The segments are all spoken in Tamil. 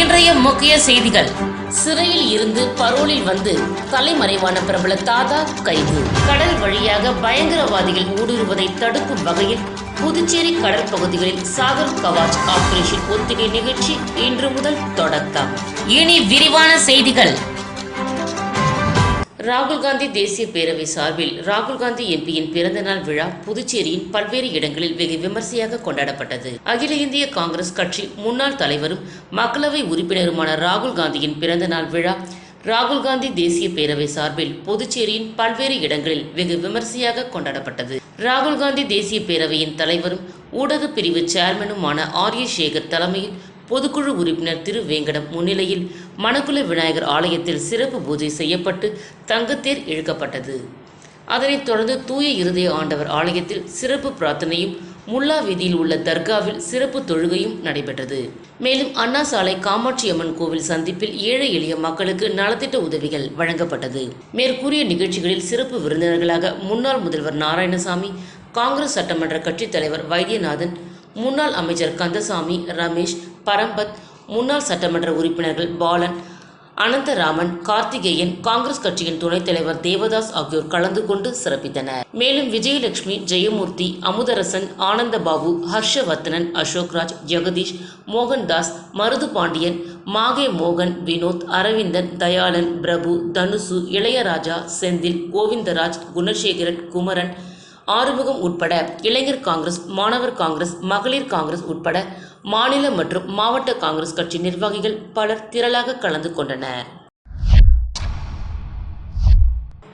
இன்றைய முக்கிய செய்திகள். சிறையில் இருந்து பரோலில் வந்து தலைமறைவான பிரபல தாதா கைது. கடல் வழியாக பயங்கரவாதிகள் ஊடுருவதை தடுக்கும் வகையில் புதுச்சேரி கடல் பகுதிகளில் சாகர் கவாஜ் ஆபரேஷன் ஒத்திகை நிகழ்ச்சி இன்று முதல் தொடக்கம். இனி விரிவான செய்திகள். ராகுல் காந்தி தேசிய பேரவை சார்பில் ராகுல் காந்தி எம்பியின் பிறந்தநாள் விழா புதுச்சேரியின் பல்வேறு இடங்களில் வெகு விமர்சையாக கொண்டாடப்பட்டது. அகில இந்திய காங்கிரஸ் கட்சி முன்னாள் தலைவரும் மக்களவை உறுப்பினருமான ராகுல் காந்தியின் பிறந்தநாள் விழா ராகுல் காந்தி தேசிய பேரவை சார்பில் புதுச்சேரியின் பல்வேறு இடங்களில் வெகு விமர்சையாக கொண்டாடப்பட்டது. ராகுல் காந்தி தேசிய பேரவையின் தலைவரும் ஊடக பிரிவு சேர்மனுமான ஆர் ஏ சேகர் தலைமையில் பொதுக்குழு உறுப்பினர் திரு வேங்கடம் முன்னிலையில் மணக்குள விநாயகர் ஆலயத்தில் சிறப்பு பூஜை செய்யப்பட்டு தங்கத்தேர் இழுக்கப்பட்டது. அதனைத் தொடர்ந்து தூய இருதய ஆண்டவர் ஆலயத்தில் சிறப்பு பிரார்த்தனையும் முல்லா வீதியில் உள்ள தர்காவில் சிறப்பு தொழுகையும் நடைபெற்றது. மேலும் அண்ணா சாலை காமாட்சி அம்மன் கோவில் சந்திப்பில் ஏழை எளிய மக்களுக்கு நலத்திட்ட உதவிகள் வழங்கப்பட்டது. மேற்கூறிய நிகழ்ச்சிகளில் சிறப்பு விருந்தினர்களாக முன்னாள் முதல்வர் நாராயணசாமி காங்கிரஸ் சட்டமன்ற கட்சித் தலைவர் வைத்தியநாதன் முன்னாள் அமைச்சர் கந்தசாமி ரமேஷ் பரம்பத் முன்னாள் சட்டமன்ற உறுப்பினர்கள் பாலன் அனந்தராமன் கார்த்திகேயன் காங்கிரஸ் கட்சியின் துணைத் தலைவர் தேவதாஸ் ஆகியோர் கலந்து கொண்டு சிறப்பித்தனர். மேலும் விஜயலட்சுமி ஜெயமூர்த்தி அமுதரசன் ஆனந்தபாபு ஹர்ஷவர்த்தனன் அசோக்ராஜ் ஜெகதீஷ் மோகன்தாஸ் மருது பாண்டியன் மாகே மோகன் வினோத் அரவிந்தன் தயாளன் பிரபு தனுசு இளையராஜா செந்தில் கோவிந்தராஜ் குணசேகரன் குமரன் ஆறுமுகம் உட்பட இளைஞர் காங்கிரஸ் மாணவர் காங்கிரஸ் மகளிர் காங்கிரஸ் உட்பட மாநில மற்றும் மாவட்ட காங்கிரஸ் கட்சி நிர்வாகிகள் பலர் திரளாக கலந்து கொண்டனர்.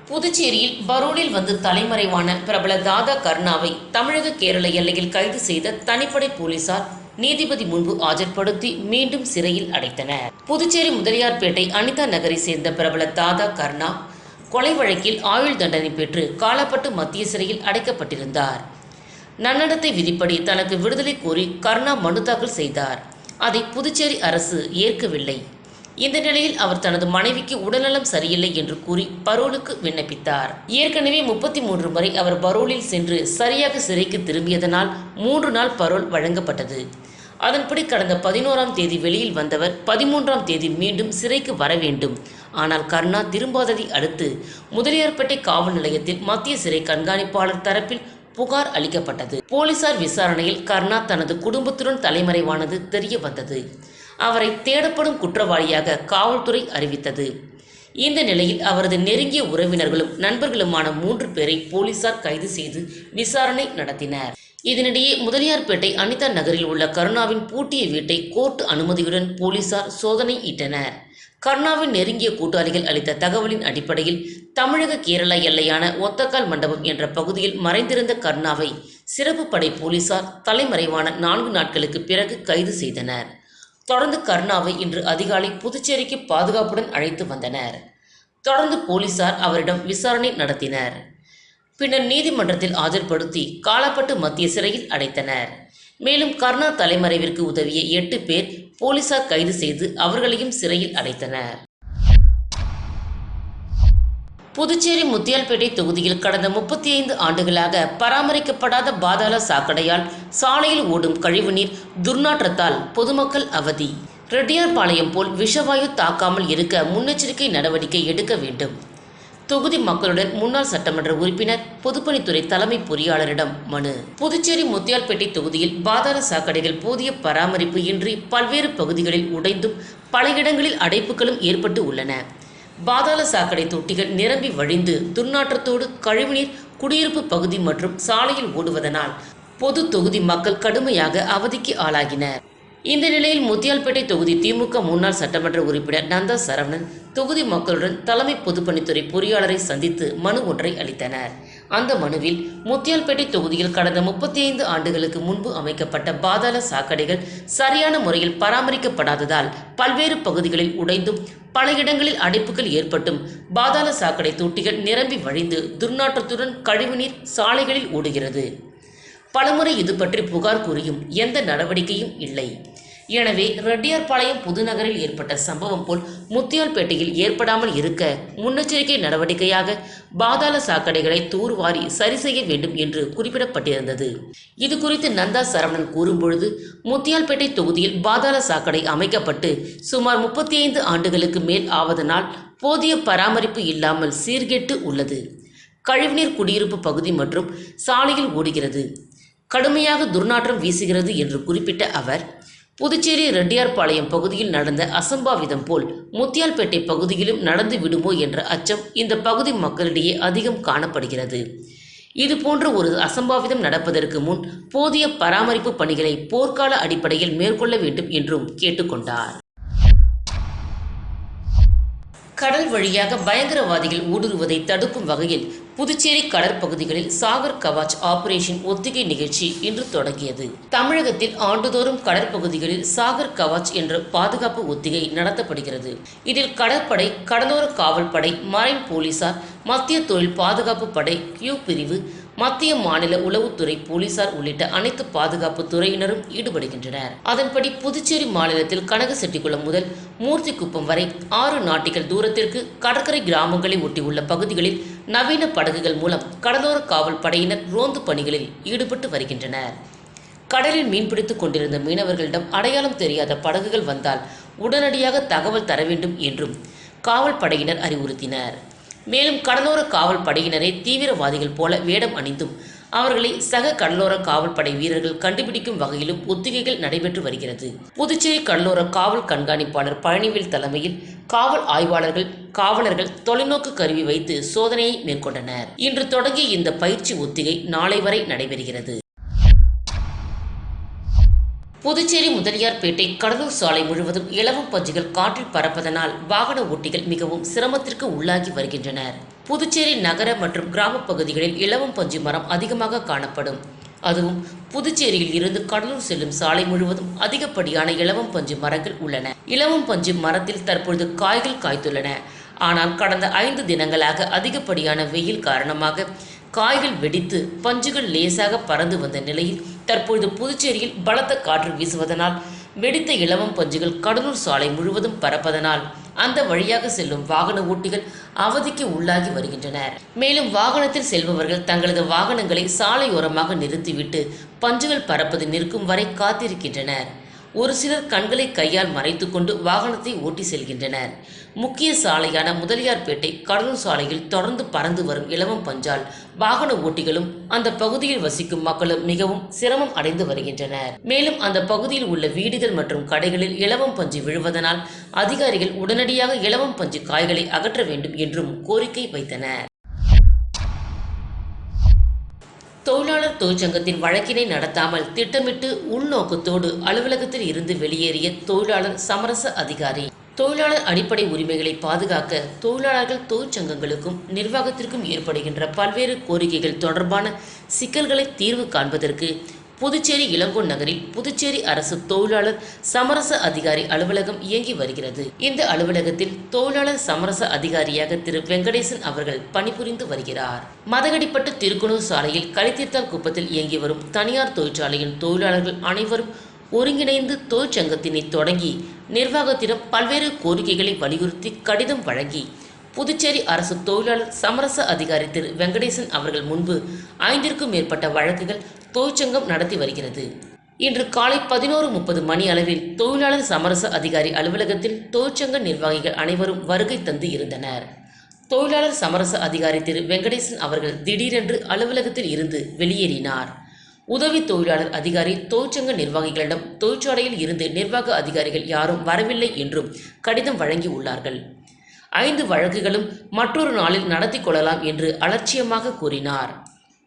புதுச்சேரியில் பரோலில் வந்து தலைமறைவான பிரபல தாதா கர்ணாவை தமிழக கேரள எல்லையில் கைது செய்த தனிப்படை போலீசார் நீதிபதி முன்பு ஆஜர்படுத்தி மீண்டும் சிறையில் அடைத்தனர். புதுச்சேரி முதலியார்பேட்டை அனிதா நகரை சேர்ந்த பிரபல தாதா கர்ணா கொலை வழக்கில் ஆயுள் தண்டனை பெற்று காலப்பட்டு மத்திய சிறையில் அடைக்கப்பட்டிருந்தார். நன்னடத்தை விதிப்படி தனக்கு விடுதலை கோரி கர்ணா மனு தாக்கல் செய்தார். அதை புதுச்சேரி அரசு ஏற்கவில்லை. இந்த நிலையில் அவர் தனது மனைவிக்கு உடல்நலம் சரியில்லை என்று கூறி பரோலுக்கு விண்ணப்பித்தார். ஏற்கனவே முப்பத்தி மூன்று முறை அவர் பரோலில் சென்று சரியாக சிறைக்கு திரும்பியதனால் மூன்று நாள் பரோல் வழங்கப்பட்டது. அதன்படி கடந்த பதினோராம் தேதி வெளியில் வந்தவர் பதிமூன்றாம் தேதி மீண்டும் சிறைக்கு வர வேண்டும். ஆனால் கர்ணா திரும்பாததை அடுத்து முதலியார்பேட்டை காவல் நிலையத்தில் மத்திய சிறை கண்காணிப்பாளர் தரப்பில் புகார் அளிக்கப்பட்டது. போலீசார் விசாரணையில் கர்ணா தனது குடும்பத்துடன் தலைமறைவானது தெரிய வந்தது. அவரை தேடப்படும் குற்றவாளியாக காவல்துறை அறிவித்தது. இந்த நிலையில் அவரது நெருங்கிய உறவினர்களும் நண்பர்களுமான மூன்று பேரை போலீசார் கைது செய்து விசாரணை நடத்தினர். இதனிடையே முதலியார்பேட்டை அனிதா நகரில் உள்ள கருணாவின் பூட்டிய வீட்டை கோர்ட் அனுமதியுடன் போலீசார் சோதனை இட்டனர் கர்ணாவின் நெருங்கிய கூட்டாளிகள் அளித்த தகவலின் அடிப்படையில் தமிழக கேரளா எல்லையான ஒத்தக்கால் மண்டபம் என்ற பகுதியில் மறைந்திருந்த கர்ணாவை சிறப்பு படை போலீசார் தலைமறைவான நான்கு நாட்களுக்கு பிறகு கைது செய்தனர். தொடர்ந்து கர்ணாவை இன்று அதிகாலை புதுச்சேரிக்கு பாதுகாப்புடன் அழைத்து வந்தனர். தொடர்ந்து போலீசார் அவரிடம் விசாரணை நடத்தினர். பின்னர் நீதிமன்றத்தில் ஆஜர்படுத்தி காலாப்பட்டு மத்திய சிறையில் அடைத்தனர். மேலும் கர்ணா தலைமறைவிற்கு உதவிய எட்டு பேர் போலீசார் கைது செய்து அவர்களையும் சிறையில் அடைத்தனர். புதுச்சேரி முத்தியால்பேட்டை தொகுதியில் கடந்த முப்பத்தி ஐந்து ஆண்டுகளாக பராமரிக்கப்படாத பாதாள சாக்கடையால் சாலையில் ஓடும் கழிவுநீர் துர்நாற்றத்தால் பொதுமக்கள் அவதி. ரெட்டியார்பாளையம் போல் விஷவாயு தாக்காமல் இருக்க முன்னெச்சரிக்கை நடவடிக்கை எடுக்க வேண்டும். தொகுதி மக்களுடன் முன்னாள் சட்டமன்ற உறுப்பினர் பொதுப்பணித்துறை தலைமை பொறியாளரிடம் மனு. புதுச்சேரி முத்தியால்பேட்டை தொகுதியில் பாதாள சாக்கடைகள் போதிய பராமரிப்பு இன்றி பல்வேறு பகுதிகளில் உடைந்தும் பல இடங்களில் அடைப்புகளும் ஏற்பட்டு உள்ளன. பாதாள சாக்கடை தொட்டிகள் நிரம்பி வழிந்து துர்நாற்றத்தோடு கழிவுநீர் குடியிருப்பு பகுதி மற்றும் சாலையில் ஓடுவதனால் பொது தொகுதி மக்கள் கடுமையாக அவதிக்கு ஆளாகினர். இந்த நிலையில் முத்தியால்பேட்டை தொகுதி திமுக முன்னாள் சட்டமன்ற உறுப்பினர் நந்தா சரவணன் தொகுதி மக்களுடன் தலைமை பொதுப்பணித்துறை பொறியாளரை சந்தித்து மனு ஒன்றை அளித்தனர். அந்த மனுவில் முத்தியால்பேட்டை தொகுதியில் கடந்த முப்பத்தி ஐந்து ஆண்டுகளுக்கு முன்பு அமைக்கப்பட்ட பாதாள சாக்கடைகள் சரியான முறையில் பராமரிக்கப்படாததால் பல்வேறு பகுதிகளில் உடைந்தும் பல இடங்களில் அடைப்புகள் ஏற்பட்டும் பாதாள சாக்கடை தொட்டிகள் நிரம்பி வழிந்து துர்நாற்றத்துடன் கழிவுநீர் சாலைகளில் ஓடுகிறது. பலமுறை இது பற்றி புகார் கூறியும் எந்த நடவடிக்கையும் இல்லை. எனவே ரெட்டியார்பாளையம் புதுநகரில் ஏற்பட்ட சம்பவம் போல் முத்தியால்பேட்டையில் ஏற்படாமல் இருக்க முன்னெச்சரிக்கை நடவடிக்கையாக பாதாள சாக்கடைகளை தூர்வாரி சரி செய்ய வேண்டும் என்று குறிப்பிடப்பட்டிருந்தது. இது குறித்து நந்தா சரவணன் கூறும்பொழுது முத்தியால்பேட்டை தொகுதியில் பாதாள சாக்கடை அமைக்கப்பட்டு சுமார் முப்பத்தி ஐந்து ஆண்டுகளுக்கு மேல் ஆவதனால் போதிய பராமரிப்பு இல்லாமல் சீர்கெட்டு உள்ளது. கழிவுநீர் குடியிருப்பு பகுதி மற்றும் சாலையில் ஓடுகிறது. கடுமையாக துர்நாற்றம் வீசுகிறது என்று குறிப்பிட்ட அவர் புதுச்சேரி ரெட்டியார்பாளையம் பகுதியில் நடந்த அசம்பாவிதம் போல் முத்தியால்பேட்டை பகுதியிலும் நடந்து விடுமோ என்ற அச்சம் இந்த பகுதி மக்களிடையே அதிகம் காணப்படுகிறது. இதுபோன்ற ஒரு அசம்பாவிதம் நடப்பதற்கு முன் போதிய பராமரிப்பு பணிகளை போர்க்கால அடிப்படையில் மேற்கொள்ள வேண்டும் என்றும் கேட்டுக்கொண்டார். கடல் வழியாக பயங்கரவாதிகள் ஊடுருவதை தடுக்கும் வகையில் புதுச்சேரி கடற்பகுதிகளில் சாகர் கவாச் ஆபரேஷன் ஒத்திகை நிகழ்ச்சி இன்று தொடங்கியது. தமிழகத்தில் ஆண்டுதோறும் கடற்பகுதிகளில் சாகர் கவாச் என்ற பாதுகாப்பு ஒத்திகை நடத்தப்படுகிறது. இதில் கடற்படை கடலோர காவல்படை மரைன் போலீசார் மத்திய தொழில் பாதுகாப்பு படை கியூ பிரிவு மத்திய மாநில உளவுத்துறை போலீசார் உள்ளிட்ட அனைத்து பாதுகாப்பு துறையினரும் ஈடுபடுகின்றனர். அதன்படி புதுச்சேரி மாநிலத்தில் கனகசெட்டிக்குளம் முதல் மூர்த்திக்குப்பம் வரை ஆறு நாட்டிகள் தூரத்திற்கு கடற்கரை கிராமங்களை ஒட்டியுள்ள பகுதிகளில் நவீன படகுகள் மூலம் கடலோர காவல் படையினர் ரோந்து பணிகளில் ஈடுபட்டு வருகின்றனர். கடலில் மீன்பிடித்துக் கொண்டிருந்த மீனவர்களிடம் அடையாளம் தெரியாத படகுகள் வந்தால் உடனடியாக தகவல் தர வேண்டும் என்றும் காவல் படையினர் அறிவுறுத்தினர். மேலும் கடலோர காவல் படையினரை தீவிரவாதிகள் போல வேடம் அணிந்தும் அவர்களை சக கடலோர காவல்படை வீரர்கள் கண்டுபிடிக்கும் வகையிலும் ஒத்திகைகள் நடைபெற்று வருகிறது. புதுச்சேரி கடலோர காவல் கண்காணிப்பாளர் பழனிவேல் தலைமையில் காவல் ஆய்வாளர்கள் காவலர்கள் தொலைநோக்கு கருவி வைத்து சோதனையை மேற்கொண்டனர். இன்று தொடங்கிய இந்த பயிற்சி ஒத்திகை நாளை வரை நடைபெறுகிறது. புதுச்சேரி முதலியார்பேட்டை கடலூர் சாலை முழுவதும் இலவம் பஞ்சுகள் காற்றில் பறப்பதனால் வாகன ஓட்டிகள் மிகவும் சிரமத்திற்கு உள்ளாகி வருகின்றனர். புதுச்சேரி நகர மற்றும் கிராம பகுதிகளில் இலவம் பஞ்சு மரம் அதிகமாக காணப்படும். அதுவும் புதுச்சேரியில் இருந்து கடலூர் செல்லும் சாலை முழுவதும் அதிகப்படியான இலவம் பஞ்சு மரங்கள் உள்ளன. இலவம் பஞ்சு மரத்தில் தற்பொழுது காய்கள் காய்த்துள்ளன. ஆனால் கடந்த ஐந்து தினங்களாக அதிகப்படியான வெயில் காரணமாக காய்கள் வெடித்து பஞ்சுகள் லேசாக பறந்து வந்த நிலையில் தற்பொழுது புதுச்சேரியில் பலத்த காற்று வீசுவதனால் வெடித்த இளவம் பஞ்சுகள் கடலூர் சாலை முழுவதும் பறப்பதனால் அந்த வழியாக செல்லும் வாகன ஓட்டிகள் அவதிக்கு உள்ளாகி வருகின்றனர். மேலும் வாகனத்தில் செல்பவர்கள் தங்களது வாகனங்களை சாலையோரமாக நிறுத்திவிட்டு பஞ்சுகள் பறப்பது நிற்கும் வரை காத்திருக்கின்றனர். ஒரு சிலர் கண்களை கையால் மறைத்துக்கொண்டு வாகனத்தை ஓட்டி செல்கின்றனர். முக்கிய சாலையான முதலியார்பேட்டை கடலூர் சாலையில் தொடர்ந்து பறந்து வரும் இலவம் பஞ்சால் வாகன ஓட்டிகளும் அந்த பகுதியில் வசிக்கும் மக்களும் மிகவும் சிரமம் அடைந்து வருகின்றனர். மேலும் அந்த பகுதியில் உள்ள வீடுகள் மற்றும் கடைகளில் இலவம் பஞ்சு விழுவதனால் அதிகாரிகள் உடனடியாக இலவம் பஞ்சு காய்களை அகற்ற வேண்டும் என்றும் கோரிக்கை வைத்தனர். தொழிலாளர் தொழிற்சங்கத்தின் வழக்கினை நடத்தாமல் திட்டமிட்டு உள்நோக்கத்தோடு அலுவலகத்தில் இருந்து வெளியேறிய தொழிலாளர் சமரச அதிகாரி. தொழிலாளர் அடிப்படை உரிமைகளை பாதுகாக்க தொழிலாளர்கள் தொழிற்சங்கங்களுக்கும் நிர்வாகத்திற்கும் ஏற்படுகின்ற பல்வேறு கோரிக்கைகள் தொடர்பான சிக்கல்களை தீர்வு காண்பதற்கு புதுச்சேரி இளங்கோ நகரில் புதுச்சேரி அரசு தொழிலாளர் சமரச அதிகாரி அலுவலகம் இயங்கி வருகிறது. இந்த அலுவலகத்தில் தொழிலாளர் சமரச அதிகாரியாக திரு. வெங்கடேசன் அவர்கள் பணிபுரிந்து வருகிறார். மதகடிப்பட்டு திருக்குணூர் சாலையில் கலித்தீர்த்தால் குப்பத்தில் இயங்கி வரும் தனியார் தொழிற்சாலையின் தொழிலாளர்கள் அனைவரும் ஒருங்கிணைந்து தொழிற்சங்கத்தினை தொடங்கி நிர்வாகத்திடம் பல்வேறு கோரிக்கைகளை வலியுறுத்தி கடிதம் வழங்கி புதுச்சேரி அரசு தொழிலாளர் சமரச அதிகாரி திரு. வெங்கடேசன் அவர்கள் முன்பு ஐந்திற்கும் மேற்பட்ட வழக்குகள் தொழிற்சங்கம் நடத்தி வருகிறது. இன்று காலை பதினோரு முப்பது மணி அளவில் தொழிலாளர் சமரச அதிகாரி அலுவலகத்தில் தொழிற்சங்க நிர்வாகிகள் அனைவரும் வருகை தந்து இருந்தனர். தொழிலாளர் சமரச அதிகாரி திரு. வெங்கடேசன் அவர்கள் திடீரென்று அலுவலகத்தில் இருந்து வெளியேறினார். உதவி தொழிலாளர் அதிகாரி தொழிற்சங்க நிர்வாகிகளிடம் தொழிற்சாலையில் இருந்து நிர்வாக அதிகாரிகள் யாரும் வரவில்லை என்றும் கடிதம் வழங்கியுள்ளார்கள். ஐந்து வழக்குகளும் மற்றொரு நாளில் நடத்தி கொள்ளலாம் என்று அலட்சியமாக கூறினார்.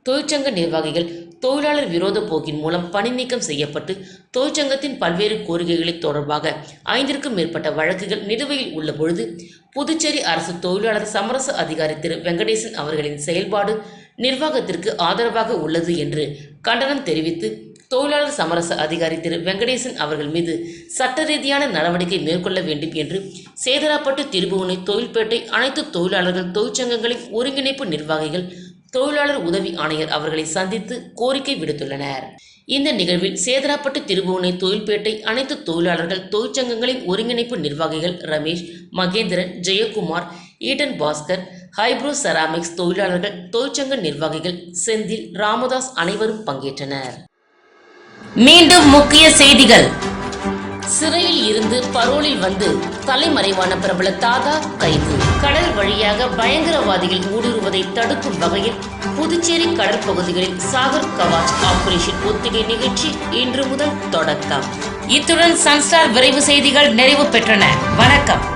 தொழிற்சங்க நிர்வாகிகள் தொழிலாளர் விரோத போக்கின் மூலம் பணி நீக்கம் செய்யப்பட்டு தொழிற்சங்கத்தின் பல்வேறு கோரிக்கைகளை தொடர்பாக ஐந்திற்கும் மேற்பட்ட வழக்குகள் நிலுவையில் உள்ள பொழுது புதுச்சேரி அரசு தொழிலாளர் சமரச அதிகாரி திரு வெங்கடேசன் அவர்களின் செயல்பாடு நிர்வாகத்திற்கு ஆதரவாக உள்ளது என்று கண்டனம் தெரிவித்து தொழிலாளர் சமரச அதிகாரி திரு வெங்கடேசன் அவர்கள் மீது சட்ட ரீதியான நடவடிக்கை மேற்கொள்ள வேண்டும் என்று சேதராப்பட்டு திருபுவனை தொழில்பேட்டை அனைத்து தொழிலாளர்கள் தொழிற்சங்கங்களின் ஒருங்கிணைப்பு நிர்வாகிகள் தொழிலாளர் உதவி ஆணையர் அவர்களை சந்தித்து கோரிக்கை விடுத்துள்ளனர். இந்த நிகழ்வில் சேதராப்பட்டு திருபுவனை தொழில்பேட்டை அனைத்து தொழிலாளர்கள் தொழிற்சங்கங்களின் ஒருங்கிணைப்பு நிர்வாகிகள் Ramesh Mahendran Jayakumar Eden Baskar Hybro ceramics தொழிலாளர்கள் தொழிற்சங்க நிர்வாகிகள் செந்தில் ராமதாஸ் அனைவரும் பங்கேற்றனர். மீண்டும் முக்கிய செய்திகள். சிறையில் இருந்து பரோலில் வந்து தலைமறைவான பிரபல தாதா கைது. கடல் வழியாக பயங்கரவாதிகள் ஊடுருவதை தடுக்கும் வகையில் புதுச்சேரி கடற்பகுதிகளில் சாகர் கவாச் ஆபரேஷன் ஒத்திகை நிகழ்ச்சி இன்று முதல் தொடக்கம். இத்துடன் சன்ஸ்டார் விரைவு செய்திகள் நிறைவு பெற்றன. வணக்கம்.